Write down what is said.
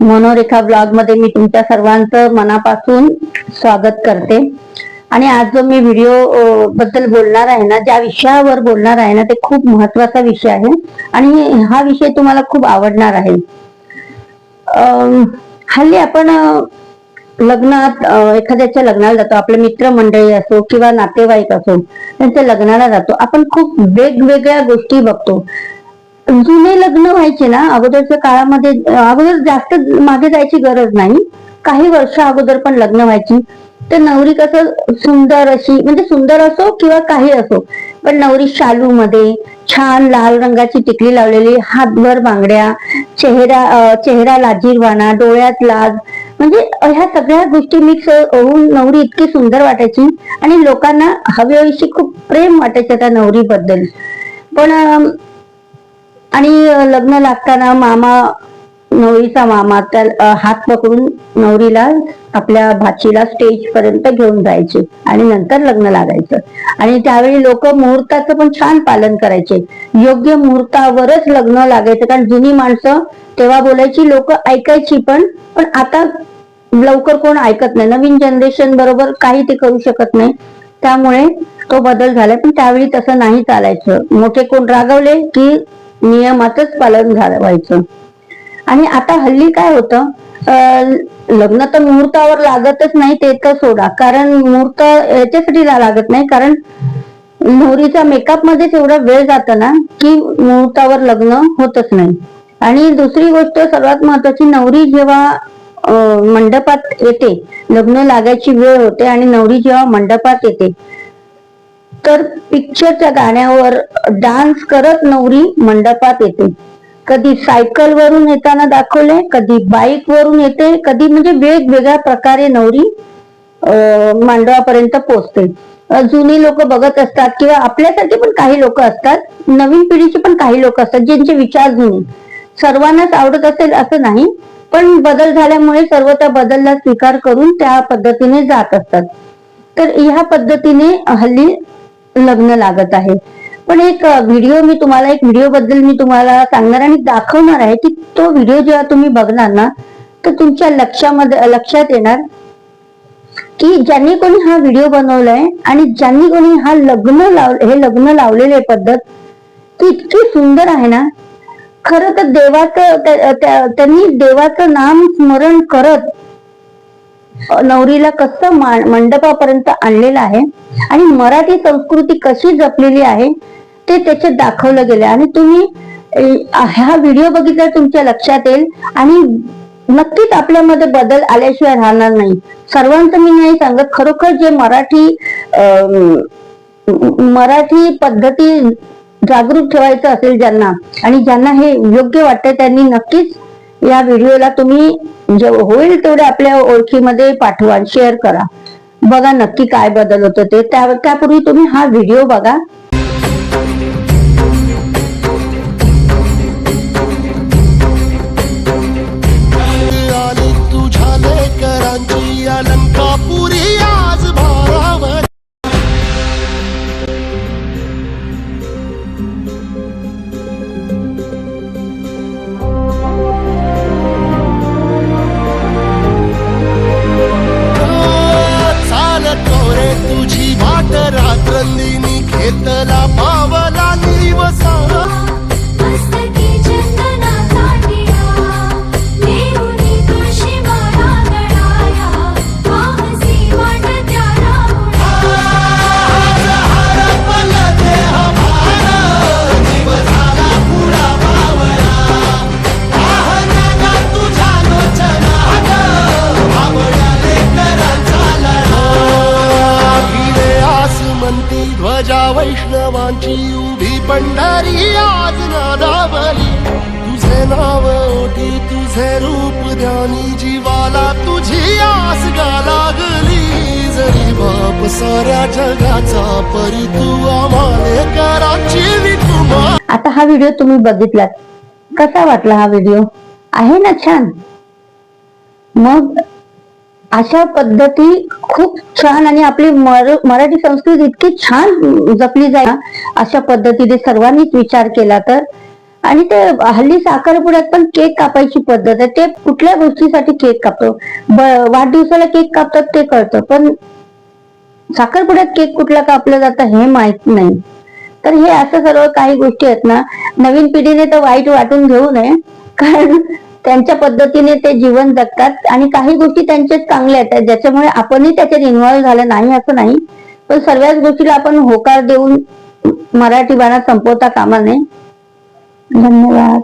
मनोरेखा ब्लॉगमध्ये मी तुमच्या सर्वांचं मनापासून स्वागत करते. आणि आज जो मी व्हिडिओ बद्दल बोलणार आहे ना ज्या विषयावर बोलणार आहे ना ते खूप महत्त्वाचा विषय आहे. आणि हा विषय तुम्हाला खूप आवडणार आहे. हल्ली आपण लग्नात एखाद्याच्या लग्नाला जातो आपले मित्रमंडळी असो किंवा नातेवाईक असो त्यांच्या लग्नाला जातो आपण खूप वेगवेगळ्या गोष्टी बघतो. जुने लग्न व्हायचे ना अगोदरच्या काळामध्ये अगोदर जास्त मागे जायची गरज नाही. काही वर्ष अगोदर पण लग्न व्हायची. तर नवरी कसं सुंदर अशी म्हणजे सुंदर असो किंवा काही असो पण नवरी शालू मध्ये छान लाल रंगाची टिकली लावलेली हातभर बांगड्या चेहरा चेहरा लाजीरवाना डोळ्यात लाज म्हणजे ह्या सगळ्या गोष्टी मिक्स होऊन नवरी इतकी सुंदर वाटायची आणि लोकांना हवेविषयी खूप प्रेम वाटायचं त्या नवरीबद्दल. पण आणि लग्न लागताना मामा नवरीचा मामा त्या हात पकडून नवरीला आपल्या भाचीला स्टेज पर्यंत घेऊन जायचे आणि नंतर लग्न लागायचं. आणि त्यावेळी लोक मुहूर्ताचं पण छान पालन करायचे. योग्य मुहूर्तावरच लग्न लागायचं कारण जुनी माणसं तेव्हा बोलायची लोक ऐकायची पण पण आता लवकर कोण ऐकत नाही. नवीन जनरेशन बरोबर काही ते करू शकत नाही. त्यामुळे तो बदल झालाय. पण त्यावेळी तसं नाही चालायचं. मोठे कोण रागवले की नियमातच पालन झालं व्हायचं आणि आता हल्ली काय होतं लग्न तर मुहूर्तावर लागतच नाही ते तर सोडा. कारण मुहूर्त याच्यासाठी लागत नाही कारण नवरीचा मेकअप मध्येच एवढा वेळ जातो ना की मुहूर्तावर लग्न होतच नाही. आणि दुसरी गोष्ट सर्वात महत्वाची नवरी जेव्हा मंडपात येते लग्न लागायची वेळ होते आणि नवरी जेव्हा मंडपात येते तर पिक्चरच्या गाण्यावर डान्स करत नवरी मंडपात येते. कधी सायकल वरून येताना दाखवले कधी बाईक वरून येते कधी म्हणजे वेगवेगळ्या प्रकारे नवरी मांडवापर्यंत पोहोचते. जुनी लोक बघत असतात किंवा आपल्यासारखे पण काही लोक असतात नवीन पिढीचे पण काही लोक असतात ज्यांचे विचार जुने. सर्वांनाच आवडत असेल असं नाही पण बदल झाल्यामुळे सर्व त्या बदलला स्वीकार करून त्या पद्धतीने जात असतात. तर ह्या पद्धतीने हल्ली लग्न लागत आहे. पण एक व्हिडिओ मी तुम्हाला एक व्हिडिओ बद्दल मी तुम्हाला सांगणार आणि दाखवणार आहे की तो व्हिडिओ जेव्हा तुम्ही बघणार ना तर तुमच्या लक्षामध्ये लक्षात येणार की ज्यांनी कोणी हा व्हिडिओ बनवलाय आणि ज्यांनी कोणी हा लग्न लाव हे लग्न लावलेले पद्धत ती इतकी सुंदर आहे ना खरं तर देवाचं त्यांनी देवाचं नाम स्मरण करत नवरीला कसं मंडपापर्यंत आणलेलं आहे आणि मराठी संस्कृती कशी जपलेली आहे ते त्याच्यात दाखवलं गेलं आणि तुम्ही हा व्हिडिओ बघितला तुमच्या लक्षात येईल आणि नक्कीच आपल्यामध्ये बदल आल्याशिवाय राहणार नाही. सर्वांचं मी नाही सांगत खरोखर जे मराठी मराठी पद्धती जागरूक ठेवायचं असेल ज्यांना आणि ज्यांना हे योग्य वाटतं त्यांनी नक्कीच या व्हिडिओला तुम्ही जेव्हा होईल तेवढे आपल्या ओळखीमध्ये पाठवा शेअर करा. बघा नक्की काय बदल होतो ते. त्या- त्यापूर्वी तुम्ही हा व्हिडिओ बघा. वैष्णवांची उभी पंढरी आज नादावली. तुझे नाव ओटी तुझे रूप ध्यानी जीवाला तुझी आस गा लागली. जरी बाप साऱ्या जगाचा परी तू आम्हाले कराची विकुमा आता हा व्हिडिओ तुम्ही बघितलात. कसा वाटला हा व्हिडिओ? आहे ना छान? मग अशा पद्धती खूप छान आणि आपली मराठी संस्कृती इतकी छान जपली जाईल अशा पद्धतीने सर्वांनीच विचार केला तर. आणि ते हल्ली साखरपुड्यात पण केक कापायची पद्धत आहे. ते कुठल्या गोष्टीसाठी केक कापतो? वाढदिवसाला केक कापतात ते कळतं पण साखरपुड्यात केक कुठला कापलं जातं हे माहीत नाही. तर हे असं सर्व काही गोष्टी आहेत ना नवीन पिढीने तर वाईट वाटून घेऊ नये. कारण त्यांच्या पद्धतीने ते जीवन जगतात. आणि काही गोष्टी त्यांच्या चांगल्या आहेत ज्याच्यामुळे आपणही त्याच्यात इन्व्हॉल्व्ह झालं नाही असं नाही. पण सर्वच गोष्टीला आपण होकार देऊन मराठी बाणा संपवता कामा नये. धन्यवाद.